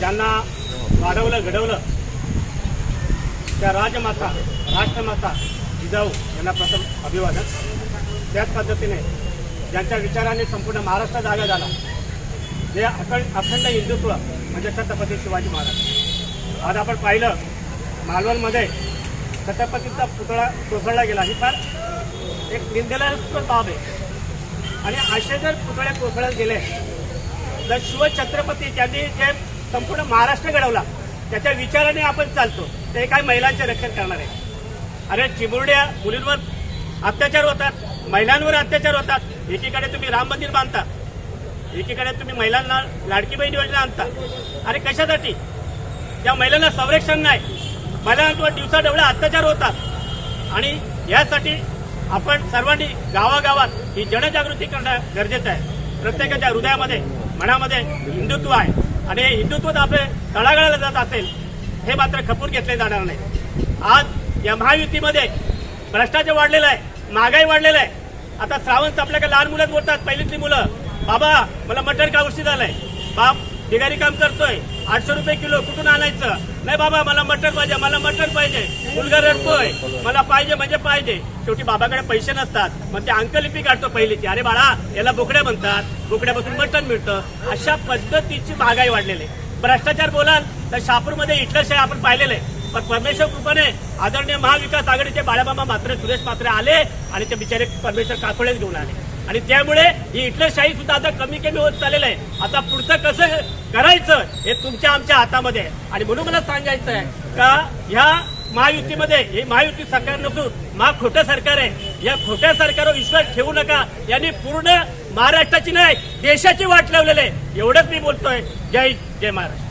चांगलं घडवलं त्या राजमाता राष्ट्रमाता जिजाऊ यांना प्रथम अभिवादन. त्याच पद्धतीने ज्यांच्या विचाराने संपूर्ण महाराष्ट्र जागा झाला जे अखंड अखंड हिंदुत्व म्हणजे छत्रपती शिवाजी महाराज. आज आपण पाहिलं मालवणमध्ये छत्रपतीचा पुतळा कोसळला गेला. ही फार एक निंदेला बाब आहे. आणि असे जर पुतळे कोसळत गेले शिवछत्रपती त्यांनी जे संपूर्ण महाराष्ट्र घडवला त्याच्या विचाराने आपण चालतो. ते काय महिलांचे रक्षण करणार आहे. अरे चिमुरड्या मुलींवर अत्याचार होतात महिलांवर अत्याचार होतात. एकीकडे तुम्ही राम मंदिर बांधता एकीकडे तुम्ही महिलांना लाडकी बहीण योजना आणता. अरे कशासाठी? त्या महिलांना संरक्षण नाही. महिलांवर दिवसा डवळा अत्याचार होतात. आणि यासाठी आपण सर्वांनी गावागावात ही जनजागृती करणं गरजेचं आहे. प्रत्येकाच्या हृदयामध्ये मनामध्ये हिंदुत्व आहे. आणि हे हिंदुत्व जर आपले तळागाळाला जात असेल हे मात्र खपून घेतले जाणार नाही. आज या महायुतीमध्ये भ्रष्टाचार वाढलेला आहे महागाई वाढलेला आहे. आता श्रावण संपल्या लहान मुलं बोलतात पहिलीतली मुलं. बाबा मला मटण का उशी झालंय. बाप ढिगारी काम करतोय. आठशे रुपये किलो कुठून आणायचं? नाही बाबा मला मटण पाहिजे मला मटण पाहिजे. मुलगा रडतोय. मला पाहिजे म्हणजे पाहिजे. शेवटी बाबाकडे पैसे नसतात. मग ते अंकलिपी काढतो पहिलीची. अरे बाळा याला बोकड्या म्हणतात. बोकड्यापासून मटण मिळतं. अशा पद्धतीची महागाई वाढलेली आहे. भ्रष्टाचार बोलाल तर शहापूरमध्ये हिटलरशाही आपण पाहिलेलं आहे. पण परमेश्वर कृपाने आदरणीय महाविकास आघाडीचे बाळाबाबा मात्र सुरेश मात्रे आले आणि ते बिचारे परमेश्वर काकोळेच घेऊन आले. आणि त्यामुळे ही हिटलरशाही सुद्धा आता कमी कमी होत चाललेलं आहे. आता पुढचं कसं करायचं हे तुमच्या आमच्या हातामध्ये आहे. आणि म्हणून मला सांगायचं आहे का ह्या महायुतीमध्ये हे महायुती सरकार नसून महा खोटं सरकार आहे. या खोट्या सरकारवर विश्वास ठेवू नका. यांनी पूर्ण महाराष्ट्राची नाही देशाची वाट लावलेली आहे. एवढंच मी बोलतोय. जय जय महाराष्ट्र.